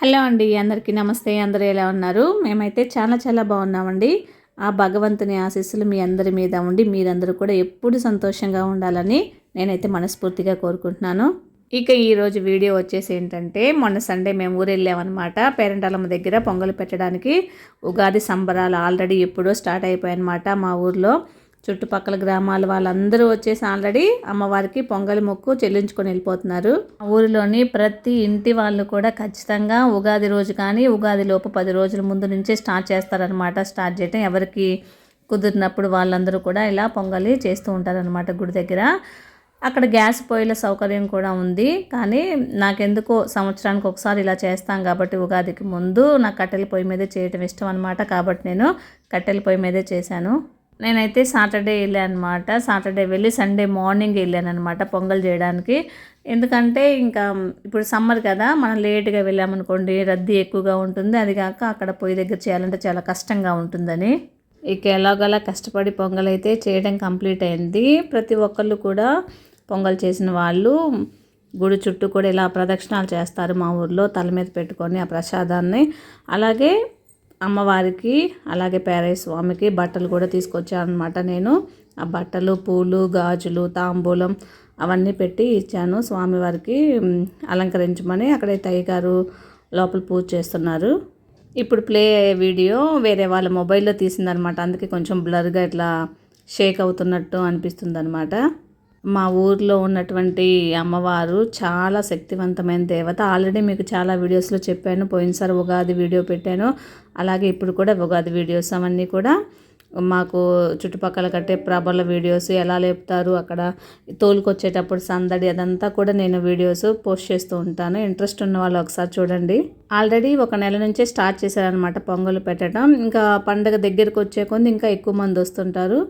Hello అండి అందరికీ నమస్తే. అందరూ ఎలా ఉన్నారు? మేమైతే చాలా చాలా బాగున్నామండి. ఆ భగవంతుని ఆశీస్సులు మీ అందరి మీద ఉండి మీరందరూ కూడా ఎప్పుడు సంతోషంగా ఉండాలని నేనైతే మనస్ఫూర్తిగా కోరుకుంటున్నాను. ఇక ఈరోజు వీడియో వచ్చేసి ఏంటంటే మొన్న సండే మేము ఊరు వెళ్ళామన్నమాట పేరెంటాలమ్మ దగ్గర పొంగలు పెట్టడానికి ఉగాది సంబరాలు ఆల్రెడీ ఎప్పుడో స్టార్ట్ అయిపోయాయన్నమాట మా ఊర్లో. చుట్టుపక్కల గ్రామాల వాళ్ళందరూ వచ్చేసి ఆల్రెడీ అమ్మవారికి పొంగలి మొక్కు చెల్లించుకొని వెళ్ళిపోతున్నారు. ఊరిలోని ప్రతి ఇంటి వాళ్ళు కూడా ఖచ్చితంగా ఉగాది రోజు కానీ ఉగాది లోపు పది రోజుల ముందు నుంచే స్టార్ట్ చేస్తారనమాట స్టార్ట్ చేయటం ఎవరికి కుదిరినప్పుడు వాళ్ళందరూ కూడా ఇలా పొంగలి చేస్తూ ఉంటారనమాట గుడి దగ్గర. అక్కడ గ్యాస్ పొయ్యిల సౌకర్యం కూడా ఉంది. కానీ నాకెందుకో సంవత్సరానికి ఒకసారి ఇలా చేస్తాం కాబట్టి ఉగాదికి ముందు నాకు కట్టెల పొయ్యి మీదే చేయటం ఇష్టం అనమాట కాబట్టి నేను కట్టెల పొయ్యి మీదే చేశాను. నేనైతే సాటర్డే వెళ్ళాను అనమాట సాటర్డే వెళ్ళి సండే మార్నింగ్ వెళ్ళాను అనమాట పొంగల్ చేయడానికి. ఎందుకంటే ఇంకా ఇప్పుడు సమ్మర్ కదా మనం లేట్గా వెళ్ళామనుకోండి రద్దీ ఎక్కువగా ఉంటుంది. అది కాక అక్కడ పొయ్యి దగ్గర చేయాలంటే చాలా కష్టంగా ఉంటుందని. ఇక ఎలాగోలా కష్టపడి పొంగల్ అయితే చేయడం కంప్లీట్ అయింది. ప్రతి ఒక్కళ్ళు కూడా పొంగల్ చేసిన వాళ్ళు గుడి చుట్టూ కూడా ఇలా ప్రదక్షిణాలు చేస్తారు మా ఊర్లో తల మీద పెట్టుకొని ఆ ప్రసాదాన్ని. అలాగే అమ్మవారికి అలాగే పేరయ్య స్వామికి బట్టలు కూడా తీసుకొచ్చానమాట నేను. ఆ బట్టలు పూలు గాజులు తాంబూలం అవన్నీ పెట్టి ఇచ్చాను. స్వామివారికి అలంకరించమని అక్కడే తయ్యగారు లోపల పూజ చేస్తున్నారు. ఇప్పుడు ప్లే అయ్యే వీడియో వేరే వాళ్ళ మొబైల్లో తీసిందనమాట అందుకే కొంచెం బ్లర్గా ఇట్లా షేక్ అవుతున్నట్టు అనిపిస్తుంది అనమాట మా ఊర్లో ఉన్నటువంటి అమ్మవారు చాలా శక్తివంతమైన దేవత. ఆల్రెడీ మీకు చాలా వీడియోస్లో చెప్పాను. పోయినసారి ఉగాది వీడియో పెట్టాను. అలాగే ఇప్పుడు కూడా ఉగాది వీడియోస్ అవన్నీ కూడా మాకు చుట్టుపక్కల కట్టే ప్రభల వీడియోస్ ఎలా లేపుతారు అక్కడ తోలుకొచ్చేటప్పుడు సందడి అదంతా కూడా నేను వీడియోస్ పోస్ట్ చేస్తూ ఉంటాను. ఇంట్రెస్ట్ ఉన్న వాళ్ళు ఒకసారి చూడండి. ఆల్రెడీ ఒక నెల నుంచే స్టార్ట్ చేశారనమాట పొంగలు పెట్టడం. ఇంకా పండగ దగ్గరకు వచ్చే కొంది ఇంకా ఎక్కువ మంది వస్తుంటారు.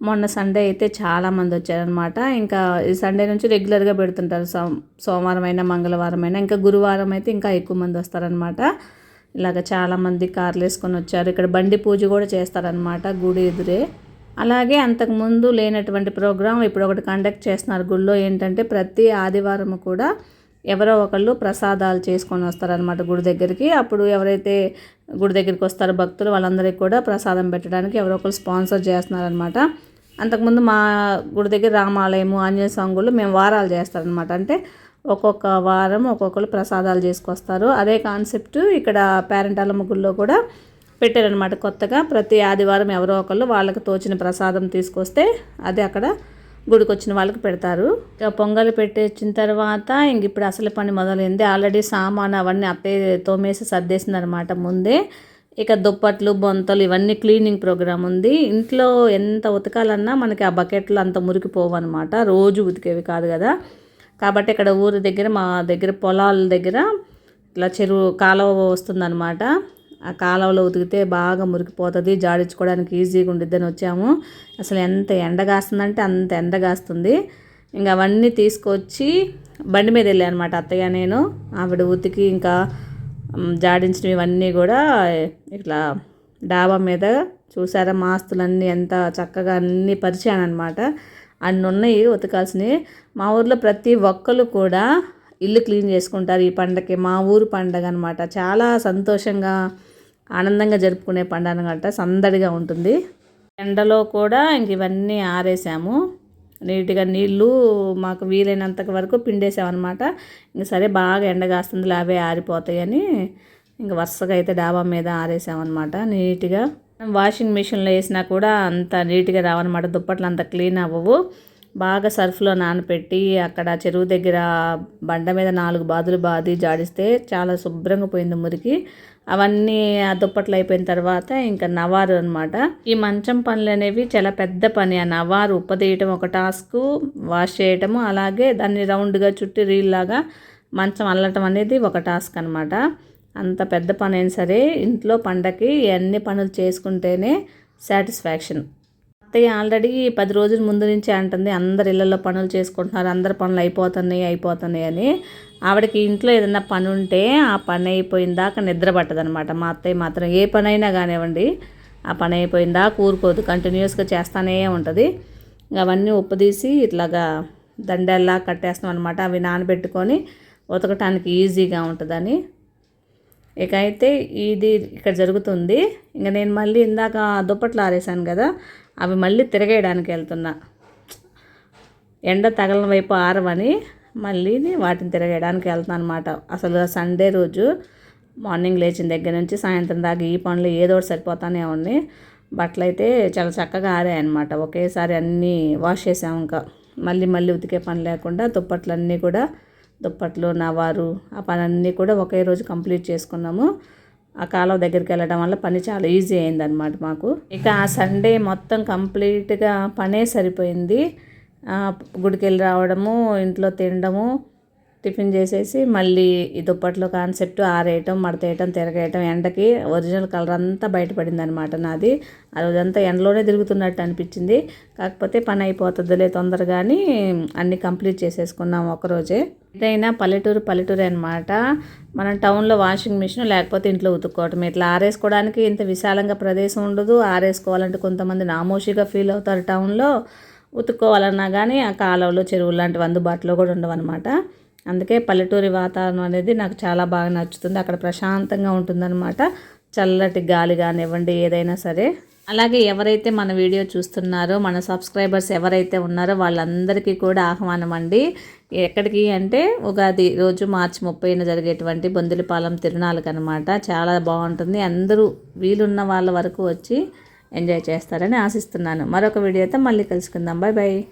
మొన్న సండే అయితే చాలామంది వచ్చారనమాట ఇంకా ఈ సండే నుంచి రెగ్యులర్గా పెడుతుంటారు. సో సోమవారం అయినా మంగళవారం అయినా ఇంకా గురువారం అయితే ఇంకా ఎక్కువ మంది వస్తారనమాట ఇలాగ చాలామంది కార్లు వేసుకొని వచ్చారు. ఇక్కడ బండి పూజ కూడా చేస్తారనమాట గుడి ఎదురే. అలాగే అంతకుముందు లేనటువంటి ప్రోగ్రాం ఇప్పుడు ఒకటి కండక్ట్ చేస్తున్నారు గుళ్ళో ఏంటంటే ప్రతి ఆదివారం కూడా ఎవరో ఒకళ్ళు ప్రసాదాలు చేసుకొని వస్తారనమాట గుడి దగ్గరికి. అప్పుడు ఎవరైతే గుడి దగ్గరికి వస్తారో భక్తులు వాళ్ళందరికీ కూడా ప్రసాదం పెట్టడానికి ఎవరో ఒకరు స్పాన్సర్ చేస్తున్నారనమాట అంతకుముందు మా గుడి దగ్గర రామాలయము ఆంజనేయ స్వామి మేము వారాలు చేస్తారనమాట అంటే ఒక్కొక్క వారం ఒక్కొక్కరు ప్రసాదాలు చేసుకొస్తారు. అదే కాన్సెప్ట్ ఇక్కడ పేరెంటాలమ్మ గుళ్ళో కూడా పెట్టారనమాట కొత్తగా. ప్రతి ఆదివారం ఎవరో ఒకళ్ళు వాళ్ళకి తోచిన ప్రసాదం తీసుకొస్తే అది అక్కడ గుడికి వచ్చిన వాళ్ళకి పెడతారు. ఇక పొంగల్ పెట్టేసిన తర్వాత ఇంక ఇప్పుడు అసలు పని మొదలైంది. ఆల్రెడీ సామాన్ అవన్నీ అత్తయ్య తోమేసి సర్దేసింది అనమాట ముందే. ఇక దుప్పట్లు బొంతలు ఇవన్నీ క్లీనింగ్ ప్రోగ్రామ్ ఉంది. ఇంట్లో ఎంత ఉతకాలన్నా మనకి ఆ బకెట్లు అంత మురికిపోవు అనమాట రోజు ఉతికేవి కాదు కదా. కాబట్టి ఇక్కడ ఊరి దగ్గర మా దగ్గర పొలాల దగ్గర ఇట్లా చెరువు కాలువ వస్తుందన్నమాట. ఆ కాలువలో ఉతికితే బాగా మురికిపోతుంది. జాడించుకోవడానికి ఈజీగా ఉండిద్దని వచ్చాము. అసలు ఎంత ఎండగాస్తుందంటే అంత ఎండగాస్తుంది ఇంకా అవన్నీ తీసుకొచ్చి బండి మీద వెళ్ళాను అనమాట అత్తయ్య నేను. ఆవిడ ఉతికి ఇంకా జాడించినవి ఇవన్నీ కూడా ఇట్లా డాబా మీద చూసారా మాస్తులన్నీ ఎంత చక్కగా అన్నీ పరిచాను అనమాట అన్ని ఉన్నాయి ఉతకాల్సినవి. మా ఊర్లో ప్రతి ఒక్కరు కూడా ఇల్లు క్లీన్ చేసుకుంటారు. ఈ పండగకి మా ఊరు పండగ అనమాట చాలా సంతోషంగా ఆనందంగా జరుపుకునే పండుగ అనమాట సందడిగా ఉంటుంది. ఎండలో కూడా ఇంక ఇవన్నీ ఆరేసాము. నీట్గా నీళ్ళు మాకు వీలైనంత వరకు పిండేసామన్నమాట. ఇంక సరే బాగా ఎండ కాస్తుంది అవే ఆరిపోతాయని ఇంక వరుసగా అయితే డాబా మీద ఆరేసామన్నమాట నీట్గా. వాషింగ్ మిషన్లో వేసినా కూడా అంత నీట్గా రావన్నమాట. దుప్పట్లు అంత క్లీన్ అవ్వవు. బాగా సర్ఫ్లో నానపెట్టి అక్కడ చెరువు దగ్గర బండ మీద నాలుగు బాదులు బాది జాడిస్తే చాలా శుభ్రంగా పోయింది మురికి. అవన్నీ ఆ దుప్పట్లు అయిపోయిన తర్వాత ఇంకా నవారు అనమాట ఈ మంచం పనులు అనేవి చాలా పెద్ద పని. ఆ నవారు ఉప్పదీయటం ఒక టాస్క్ వాష్ చేయటము అలాగే దాన్ని రౌండ్గా చుట్టి రీల్లాగా మంచం అల్లటం అనేది ఒక టాస్క్ అనమాట అంత పెద్ద పని అయినా సరే ఇంట్లో పండగకి అన్ని పనులు చేసుకుంటేనే సాటిస్ఫాక్షన్. అత్తయ్య ఆల్రెడీ పది రోజుల ముందు నుంచే అంటుంది అందరు ఇళ్ళల్లో పనులు చేసుకుంటున్నారు అందరు పనులు అయిపోతున్నాయి అయిపోతున్నాయి అని. ఆవిడకి ఇంట్లో ఏదైనా పని ఉంటే ఆ పని అయిపోయిన దాకా నిద్ర పట్టదనమాట మా అత్తయ్య మాత్రం ఏ పని అయినా కానివ్వండి ఆ పని అయిపోయిన దాకా ఊరుకోదు కంటిన్యూస్గా చేస్తానే ఉంటుంది. అవన్నీ ఉప్పదీసి ఇట్లాగా దండల్లా కట్టేస్తాం అనమాట అవి నానబెట్టుకొని ఉతకటానికి ఈజీగా ఉంటుందని. ఇక అయితే ఇది ఇక్కడ జరుగుతుంది. ఇంకా నేను మళ్ళీ ఇందాక దుప్పట్లు ఆరేసాను కదా అవి మళ్ళీ తిరగేయడానికి వెళ్తున్నా. ఎండ తగలని వైపు ఆరవని మళ్ళీ వాటిని తిరగేయడానికి వెళ్తాను అనమాట అసలు సండే రోజు మార్నింగ్ లేచిన దగ్గర నుంచి సాయంత్రం దాకా ఈ పనులు ఏదో ఒకటి సరిపోతానే ఉంది బట్టలు అయితే చాలా చక్కగా ఆరాయనమాట ఒకేసారి అన్నీ వాష్ చేసాం ఇంకా. మళ్ళీ మళ్ళీ ఉతికే పని లేకుండా దుప్పట్లన్నీ కూడా దుప్పట్లు నవారు ఆ పనన్నీ కూడా ఒకే రోజు కంప్లీట్ చేసుకున్నాము. ఆ కాలువ దగ్గరికి వెళ్ళడం వల్ల పని చాలా ఈజీ అయిందనమాట మాకు. ఇక ఆ సండే మొత్తం కంప్లీట్గా పనే సరిపోయింది. గుడికెళ్ళి గుడికి వెళ్ళి రావడము ఇంట్లో తినడము టిఫిన్ చేసేసి మళ్ళీ ఈ దుప్పట్లో కాన్సెప్ట్ ఆరేయటం మడతేయటం తిరగేయటం ఎండకి ఒరిజినల్ కలర్ అంతా బయటపడింది అనమాట నాది. ఆ రోజంతా ఎండలోనే తిరుగుతున్నట్టు అనిపించింది. కాకపోతే పని అయిపోతుందిలే తొందరగాని అన్నీ కంప్లీట్ చేసేసుకున్నాం ఒకరోజే. ఇదైనా పల్లెటూరు పల్లెటూరే అనమాట మనం టౌన్లో వాషింగ్ మిషన్ లేకపోతే ఇంట్లో ఉతుక్కోవటం ఇట్లా ఆరేసుకోవడానికి ఇంత విశాలంగా ప్రదేశం ఉండదు. ఆరేసుకోవాలంటే కొంతమంది నామోషిగా ఫీల్ అవుతారు టౌన్లో. ఉతుక్కోవాలన్నా కానీ ఆ కాలువలు చెరువులు లాంటివి అందుబాటులో కూడా ఉండవన్నమాట. అందుకే పల్లెటూరి వాతావరణం అనేది నాకు చాలా బాగా నచ్చుతుంది. అక్కడ ప్రశాంతంగా ఉంటుందన్నమాట. చల్లటి గాలి కానివ్వండి ఏదైనా సరే. అలాగే ఎవరైతే మన వీడియో చూస్తున్నారో మన సబ్స్క్రైబర్స్ ఎవరైతే ఉన్నారో వాళ్ళందరికీ కూడా ఆహ్వానం అండి. ఎక్కడికి అంటే ఉగాది రోజు మార్చి ముప్పైన జరిగేటువంటి బొందిలిపాలెం తిరునాళ్ళకి అనమాట చాలా బాగుంటుంది. అందరూ వీలున్న వాళ్ళ వరకు వచ్చి ఎంజాయ్ చేస్తారని ఆశిస్తున్నాను. మరొక వీడియోతో మళ్ళీ కలుసుకుందాం. Bye bye